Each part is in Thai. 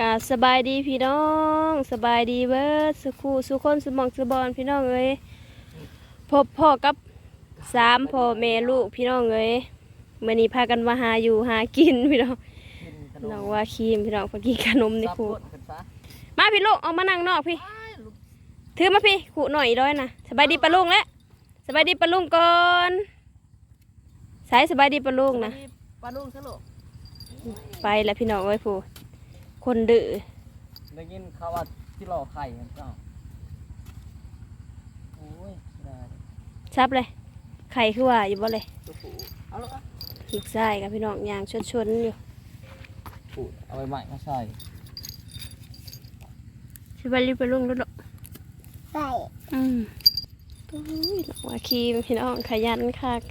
กาสบายดีพี่น้องสบายดีเบิดสุขูสุคนสมองสุบอนพี่น้องเอ้ยพบพ่อกับสามพ่อแม่ลูกพี่น้องเอ้ยมื่อนี้พากันมาหาอยู่หากินพี่น้องน้องว่าครีมพี่น้องพอกินขนมในครูมาพี่ลูกเอามานั่งนอกพี่ถือมาพี่ขู่หน่อยอีกร้อยนะสบายดีปะลุงแล้วสบายดีปะลุงก่อนสายสบายดีปะลุงนะปลาลูกซะลูกไปแล้วพี่น้องเอ้ยผู้ คนดื้อได้ยินเขาว่าที่รอไข่กันเจ้าโอ้ยได้ซับเลย ไข่คือว่าอยู่บ่เลยตัวผูเอาละลูกชายกับพี่น้องยางชนชนๆอยู่ผูเอาไปใหม่มาใส่สิบารีไปลุงด้วยดอกใส่อืมโอ้ยน้องว่าคีมพี่น้องขยันคัก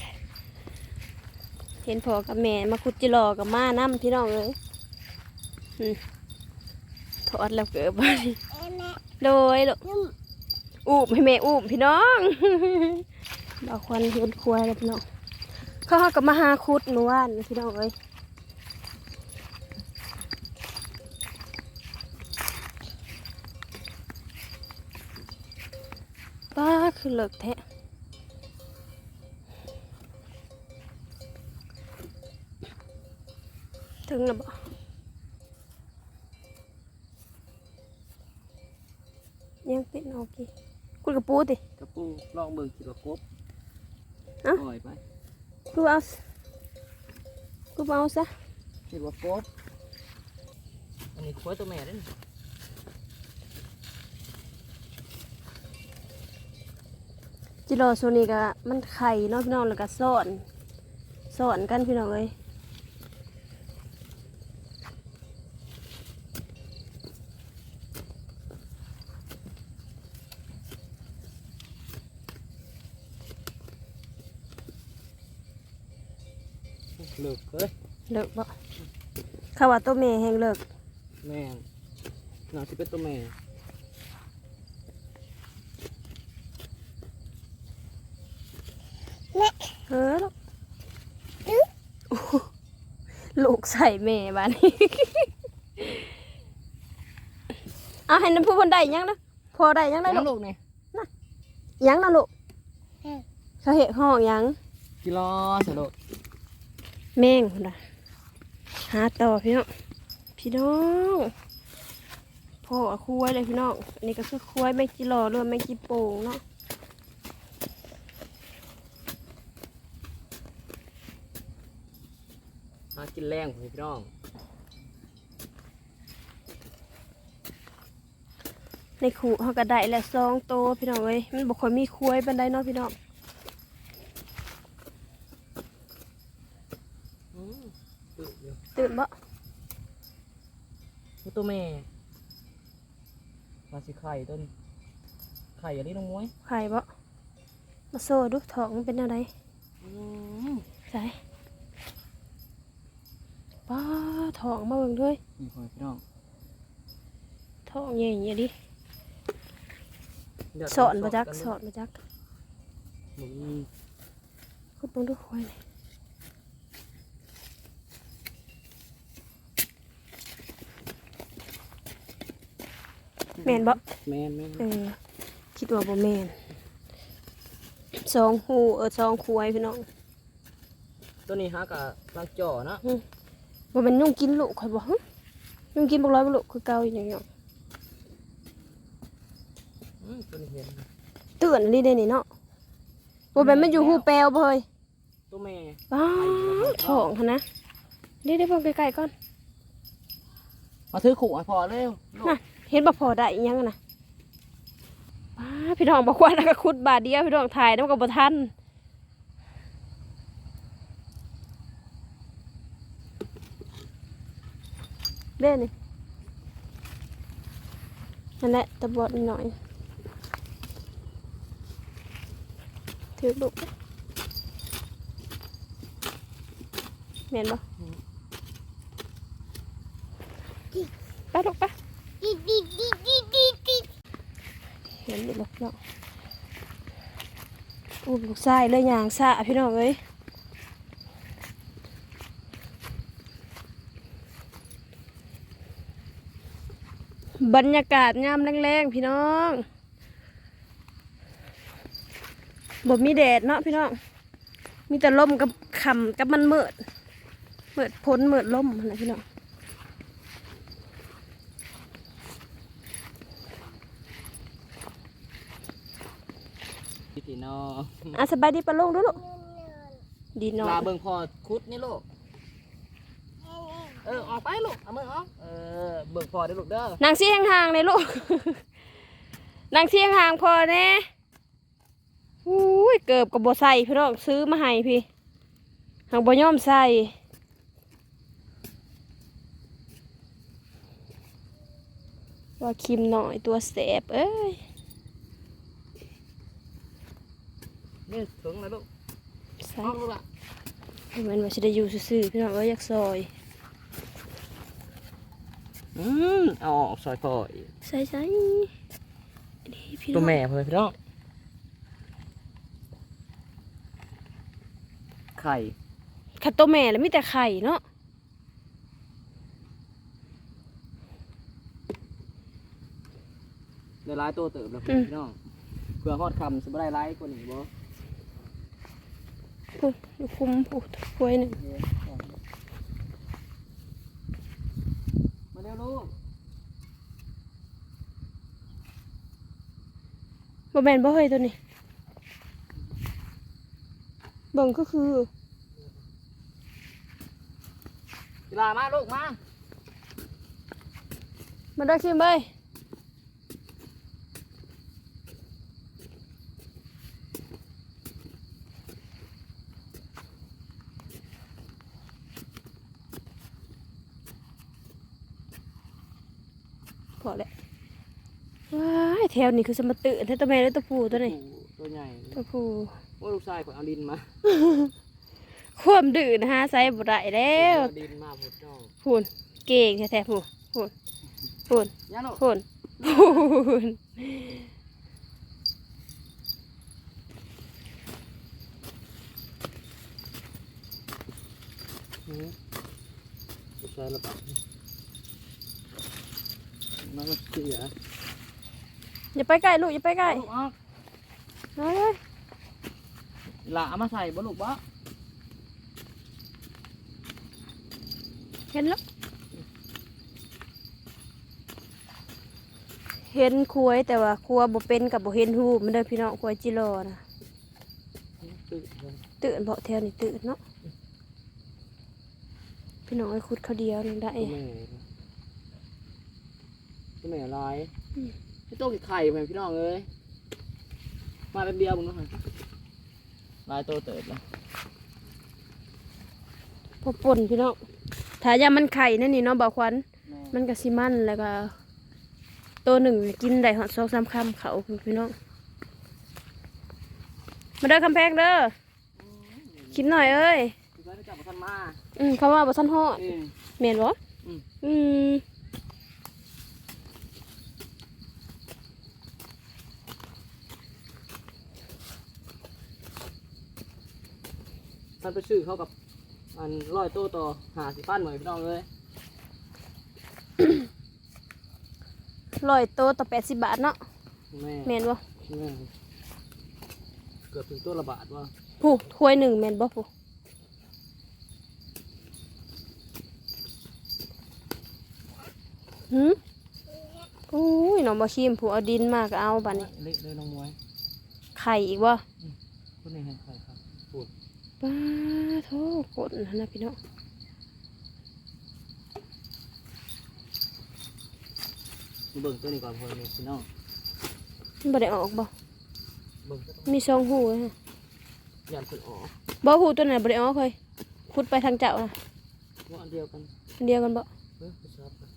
เห็นพ่อกับแม่มาคุดจิรอกับมาน้ำพี่น้องเลยอืม ถอดแล้วเกิดบ่นี่เอ็มแม่โดยลูกนุ่มอูบให้แม่อูบพี่น้องดอกควันเห็นควายแล้วพี่น้องเขาหากับมาหาคุดเมื่อวานพี่น้องเอ้ยป้าคือเลิกแท้ถึงแล้วบ่ ยังเป็นออกอีกคุณกระปูติกระปูลองเบิ่งคิดว่ากบเอ้าปล่อยไปกูเอาสกูเอาซะคิดว่ากบอันนี้ควายตัวแม่เด้นจิโร่โซนี่ก็มันไข่เนาะพี่น้องแล้วก็ซ่อนซ่อนกันพี่น้องเอ้ย เลิกเฮ้ย เลิกบ่เขาว่าตัวแม่แห่งเลิกแม่นน่าจะเป็นตัวแม่เออลูกโอ้โหลูกใส่แม่บ้านนี้เอาให้น้ำผู้คนได้ยังนะพอได้ยังได้แล้วลูลูกกนี่ยังนะลูกเขาเห็นห้องยังกิโลสะลูกแม่งพุ่นน่ะ หาต่อพี่น้องพี่น้องพ่อเอาคุ้ยเลยพี่น้องอันนี้ก็คือคุ้ยแมงจีรอหรือว่าแมงจีโป่งเนาะมากินแรงพี่น้องในขู่เขาก็ได้แล้วซองโตวพี่น้องเอ้ยมันบอกค่อยมีคุ้ยบันไดเนาะพี่น้อง อืมตื่นอยู่ ตื่นบ่นี่ตัวแม่มาสิไข่ตัวนี้ไข่อันนี้น้องมวยไข่บ่มาโซ่ดูท้องมันเป็นอะไรอืมใส่ป้าท้องมาเบิ่งด้วยนี่พ่อพี่น้องท้องใหญ่ๆดิเดี๋ยวสอนมาจักสอนมาจักหมุนคุดเบิ่งดูควาย แม่นบ่แม่นแม่นเออคิดว่าบ่แม่นสองหูเออสองควายพี่น้องตัวนี้ฮะกับลังจ่อนะบ่แม่นยุ่งกินลูกข่อยบ่ฮะยุ่งกินบ่ร้อยบ่ลูกคือเก่าอีหยังเนาะอืมตัวนี้เห็นเตือนลีได้นี่เนาะบ่แม่นมันอยู่หูแปลวบ่เฮ้ยตัวแม่ป้าดท้องหั่นนะเดี๋ยวเดี๋ยวเบิ่งใกล้ๆก่อน มาถือขู่ให้พอเร็วลูกน่ะ เห็นบ่พอได้อีหยังนะพี่น้องบอกว่าแล้วก็ขุดบาทเดียวพี่น้องถ่ายน้ำก็บ่ทันเด้นี่นั่นแหละตะบอดนิดหน่อยถือลูกเห็นบ่ไปลูกไป ดิดิดิดิดิดิ เนาะอุ้มลูกชายเลยอย่างซะพี่น้องเอ้ยบรรยากาศยามแรงๆพี่น้องบ่มีแดดเนาะพี่น้อง มีแต่ลมกับขำกับมันเมืดเมืดพ้นเมืดลมนะพี่น้อง พี่น้องอะสบายดีปะลุงดูลูกดีเนอลานเบิ่งพอคุดนี่ลูกเออออกไปลูกเอามือออกเออเบิ่งพอได้อลูกเด้อนางซี่ห่างๆเลยลูกนางซี่ห่างๆพอแน่อุ้ยเกือบกับบ่ใส่พี่น้องซื้อมาให้พี่หางบ่ยอมใส่ว่าคิมหน่อยตัวแสบเอ้ย นี่ถึงแล้วลูกใส่ออกลูกละเหมือนว่าสิได้อยู่ซื่อๆพี่น้องเอ้ยอยากซอย อืมเอาออกซอยพออีกใส่ใส่ดีพี่น้ตัวองแม่เพื่อนพี่น้องไข่ขัดตัวแม่แล้วมีแต่ไข่เนาะในร้ายตัวเติบแล้วเพื่อนพี่น้องเพื่อฮอดคำสบได้ร้ายกว่านี้บ่ พูดอยู่คุมพูดถ้วยหนึ่งมาเร็วลูกบ่แม่นบ่เฮ้ยตัวนี้เบิ่งก็คือเวลามาลูกมา มาได้คิมเบ้ยพอแล้วว้ายแถวนี้คือสมตื่นแท้ตัวแม่และตัวผู้ตัวนี้ตัวใหญ่ตัวผู้ว่าลูกชายขอเอาดินมาความดื้อนะฮะใส่บ่ได้แล้วเอาดินมาพุดเจ้าพูนเก่งแท้ๆพูนพูนพูนย่าลูกพูนพูนหือลูกชายระบาดมันก็เสีย อย่าไปใกล้ลูกอย่าไปใกล้ลูกออกเฮ้ยหลาเอามาใส่บ่ลูกบ่เห็นแล้วเห็นควยแต่ว่าครัวบ่เป็นกับบ่เห็นหูปมันเด้อพี่น้องควยจิโรอนะตื่นเลยตื่นเพราะแถวนี้ตื่นเนาะพี่น้องไอ้คุดเขาเดียวนึงได้ตัวแม่ตัวแม่ลายอืม พี่โต้กินไข่ไปพี่น้องเอ้ยมาแป๊บเดียวมึงเนาะลายโตเติบแล้วพอป่นพี่น้องถ้ายามมันไข่นั่นนี่เนาะบ่าวควันแม่มันก็สิมันแล้วก็ตัวหนึ่งกินได้หอดสองสามคำเขาพี่น้องมาเด้อคำแพงเด้อคิดหน่อยเอ้ยพี่ชายไปจับกับท่านมาอืมเขาว่าบ่ทันฮอดเออแม่นบ่อืม ท่านไปซื้อเขากับอันร้อยโตต่อหาสิปั้นเหมือนพี่น้องเลยร้อยโตวต่อแปดสิบบาทเนาะแม่แม่นบ่แม่เกือบถึงตัวละบาทว่าผู้ถ้วยหนึ่งแม่นบ่ผู้หืมอุ้ยน้องบ่ชิมผู้เอาดินมาก็เอาบัดนี้เละเลยน้องมวยไข่อีกบ่คนนี้ให้ใครครับปวด ป้าโทกดนะนะพี่น้องเบิ่งตัวนี้ก่อนพอนี่พี่น้องมันบ่ได้ออกบ่เบิ่งตัวนี้มีสองหูเลยฮะยันคนออกบ่หูตัวไหนบ่ได้ออกเคยขุดไปทางเจ้านะว่าอันเดียวกันอันเดียวกันบ่เฮ้ยไปซับกัน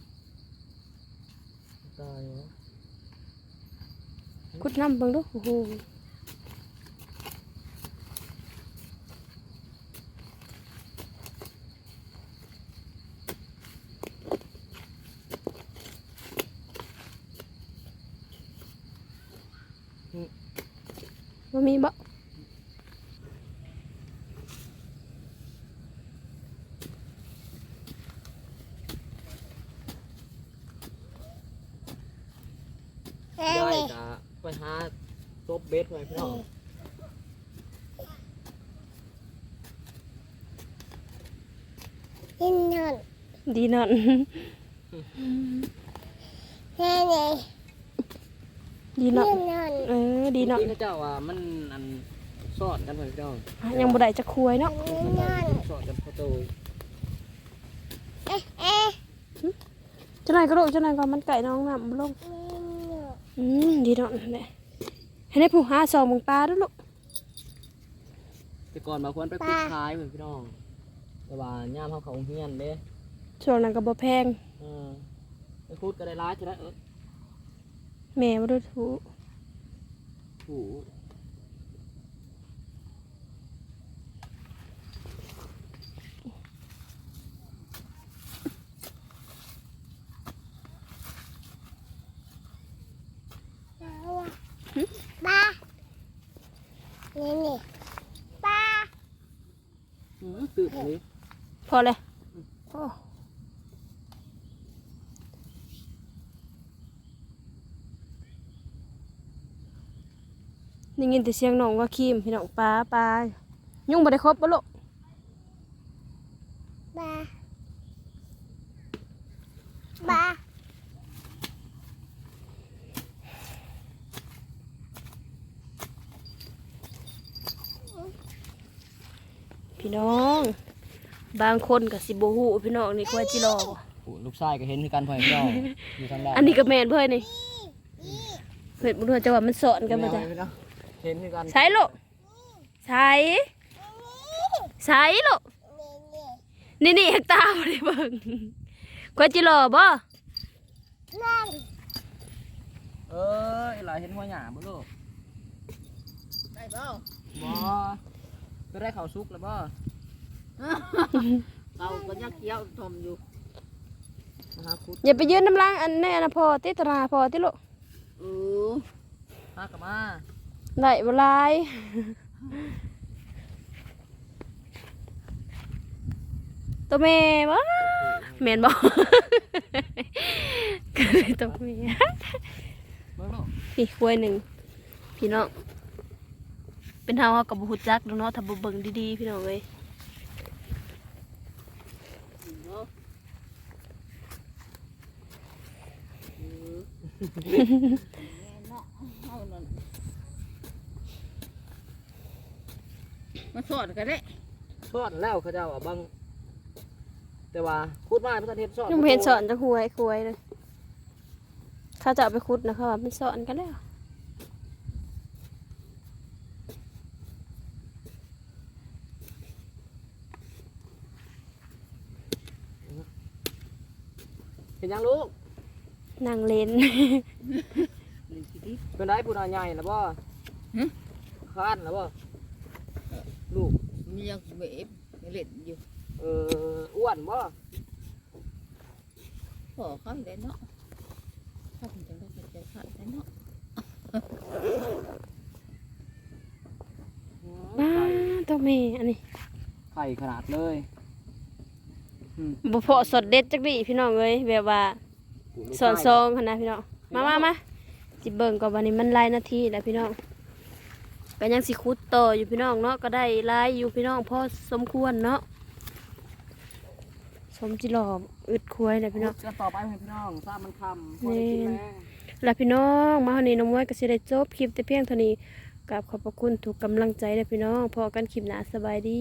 ตายแล้วขุดน้ำเบิ่งดูโอ้โห บ่มีบ่หาซบเบสไปพี่น้องยินนอนดีนอนแน่เลย ดีนอนยินนอนเออดีนอนที่เขาเจ้าว่ามันอันสอดกันไปพี่น้องยังบ่ได้จะคุยเนาะยินนอนสอดกันพอโตเอ๊ะเอ๊ะเจ้านายก็ลูกเจ้านายก็มันไก่น้องน้ำบ่ลงยินนอนอืมดีนอนแหละให้ได้ผู้หาสองมึงปลาด้วยลูกแต่ก่อนมาควรไปคุดคายเหมือนพี่น้อง แต่ว่าย่ามเขาเขาเฮียนเด้ช่วงนั้นก็บ่แพงเออไปคุดก็ได้ร้ายจะได้เออ แม่บ่ได้ถูถูป้านี่นี่ป้า อืมตื่นอันนี้พอเลย ได้ยินแต่เสียงน้องว่าคีมพี่น้องปลาปลายุ่งบ่ได้ครบบ่ลูกป้าป้าพี่น้อง บางคนก็สิบ่ฮู้พี่น้องนี่ควายจิรอบ่โอ้ลูกชายก็เห็นคือกันพ่อพี่น้องอยู่ทางด้านอันนี้ก็แม่นเพิ่นนี่เพิ่นบ่รู้จะว่ามันสอนกันบ่จ้ะพี่น้อง เห็นคือกันใช้ลูกใช้ใช้ลูกนี่นี่นี่นี่ตาบ่ได้เบิ่งควายจิรอบ่นั่นเออไอ้หลายเห็นหัวหยาบ่ลูกได้เปล่าบ่ไปได้ข้าวสุกแล้วบ่เราก็ยักเกี้ยวทมอยู่มาหาคุดอย่าไปยืนน้ำล้างอันแน่นะพ่อติตราพ่อติลูกเออหากลับมา ได้บ่หลายตัวแม่บ่แม่นบ่ก็เลยตัวแม่เบิ่งลูกพี่ควยหนึ่งพี่น้องเป็นเฮาเฮากับบุจักดอกเนาะถ้าบ่เบิ่งดีๆพี่น้องเอ้ย เนาะเอานั่น มาสอดกันได้สอนแล้วเขาเจ้าอะบางแต่ว่าคุดมาเพิ่นเฮ็ดสอนยังบ่เห็นสอนจักหวยควยเลยเขาจะเอาไปขุดนะเขาว่ามันสอนกันแล้วเห็นยังลูกนั่งเล่นนี่สิดิเป็นได้ผู้นาใหญ่แล้วบ่หึคานแล้วบ่ ลูกมียังเบบยังเล่นอยู่เอออ้วนบ่ขอเขาได้เนาะถ้าผมจังได้ก็ใจขาดได้เนาะบ้าตัวแม่อันนี้ไข่ขนาดเลยบ่พอสดเด็ดจักดิพี่น้องเอ้ยแบบว่าสอนซองหั่นนะพี่น้องมามามาสิเบิ่งก่อนวันนี้มันหลายนาทีแล้วพี่น้อง ก็ยังสิขุดต่ออยู่พี่น้องเนาะก็ได้หลายอยู่พี่น้องพอสมควรเนาะสมจิหลออึดควยแล้วพี่น้อง จะต่อไปให้พี่น้องทราบมันคำพอได้กินแรงและพี่น้องมาวันนี้น้องมวยก็สิได้จบคลิปแต่เพียงเท่านี้กับขอบพระคุณทุกกำลังใจเลยพี่น้องพอกันคลิปหน้าสบายดี